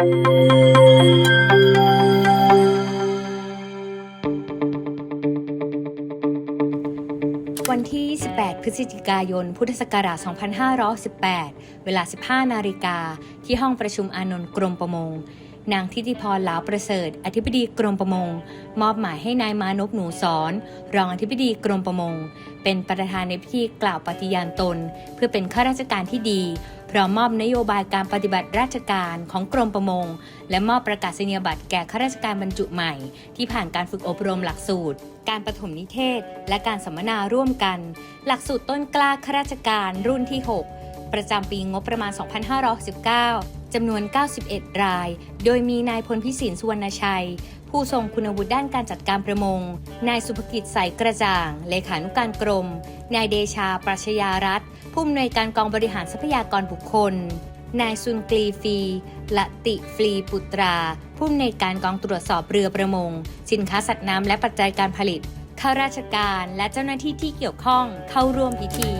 วันที่ 18 พฤศจิกายน พุทธศักราช 2518 เวลา 15 นาฬิกา ที่ห้องประชุมอานนท์กรมประมง นางทิติพรหลาวประเสริฐ อธิบดีกรมประมง มอบหมายให้นายมานพหนูสอน รองอธิบดีกรมประมง เป็นประธานในพิธีกล่าวปฏิญาณตน เพื่อเป็นข้าราชการที่ดีพร้อมมอบนโยบายการปฏิบัติราชการของกรมประมง และมอบประกาศนียบัตรแก่ข้าราชการบรรจุใหม่ ที่ผ่านการฝึกอบรมหลักสูตร การประถมนิเทศ และการสัมมนาร่วมกัน หลักสูตรต้นกล้าข้าราชการรุ่นที่ 6 ประจำปีงบประมาณ 2519 จำนวน 91 ราย โดยมีนายพลพิสินสุวรรณชัย ผู้ทรงคุณวุฒิด้านการจัดการประมง นายสุภกิจใสกระจ่าง เลขานุการกรม นายเดชาปรัชญารัฐผู้อำนวยการกองบริหารทรัพยากรบุคคล นายซุนกลีฟีละติฟลีปุตรา ผู้อำนวยการกองตรวจสอบเรือประมง สินค้าสัตว์น้ำและปัจจัยการผลิตข้าราชการและเจ้าหน้าที่ที่เกี่ยวข้องเข้าร่วมพิธี